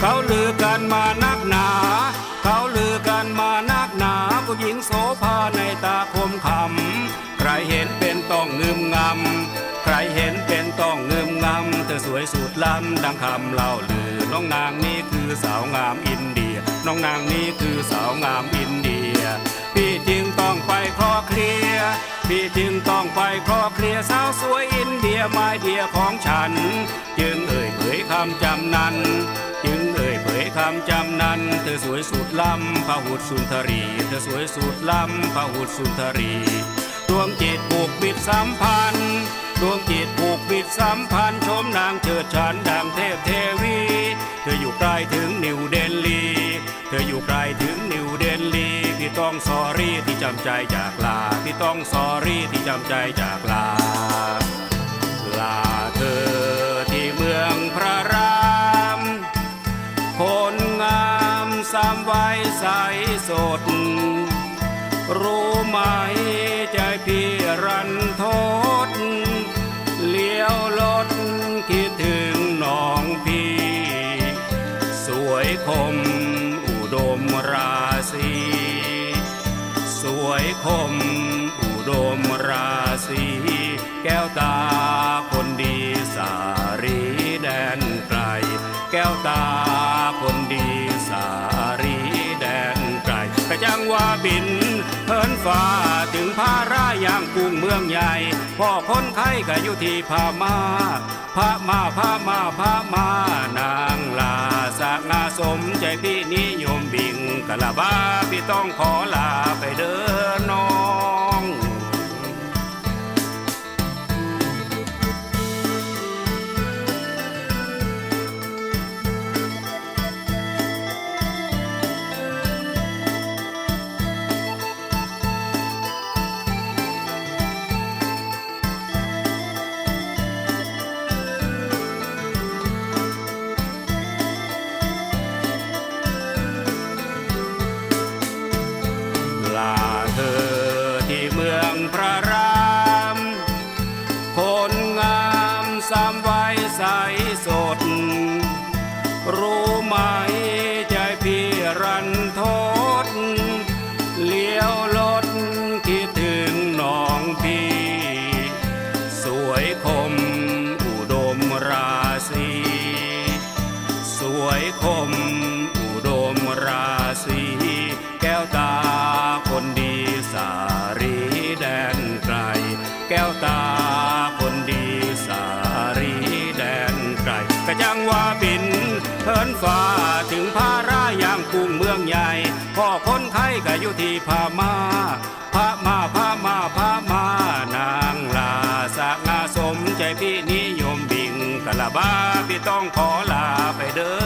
เขาลือกันมานักหนา เขาลือกันมานักหนาผู้หญิงโสภาในตาคมคำใครเห็นเป็นต้องงึมงำใครเห็นเป็นต้องงึมงำเธอสวยสุดล้ำดังคำเล่าลือน้องนางนี้คือสาวงามอินเดีย น้องนางนี้คือสาวงามอินเดีย พี่จึงต้องไปคลอเคลียพี่จึงต้องไปคลอเคลียสาวสวยอินเดียไม้เดียของฉัน จึงเอ่ยเผยคำจำนั้น เธอสวยสุดล้ำพะหุดสุนทรี เธอสวยสุดล้ำพะหุดสุนทรี ดวงจิตผูกมิตรสัมพันธ์ดวงจิตผูกมิตรสัมพันธ์ชมนางเจิดฉันดังเทพเทวี เธออยู่ใกล้ถึงนิวเดนลี เธออยู่ไกลถึงนิวเดนลี พี่ต้องสอรี่ที่จำใจจากลา พี่ต้องสอรี่ที่จำใจจากลา ลาเธอามสามวัยใสสด รู้ไหมใจพี่รันทด เลี้ยวรถคิดถึงน้องพี่ สวยคมอุดมราศีสวยคมอุดมราศีแก้วตาคนดีสารีแดนไกล แก้วตาคนดีสา จังว่าบินเพินฟ้าถึงพาราอย่างกรุงเมืองใหญ่ พ่อคนไข้ก็อยู่ที่พามาพามาพามาพามานางลาสากงาสมใจพี่นิยมบิงกะละบ้าพี่ต้องขอลาไปเด้อนอ วยคมอุดมราศีสวยคมอุดมราศีแก้วตาคนดีสารีแดนไกล แก้วตาคนดีสารีแดนไกลกระจังว่าบินเพินฟ้าถึงพาราอย่างกรุงเมืองใหญ่พ่อคนไข้ก็อยู่ที่พามาพามาพามา สากงาสมใจพี่นิยมบิงกะละบ้าพี่ต้องขอลาไปเด้อ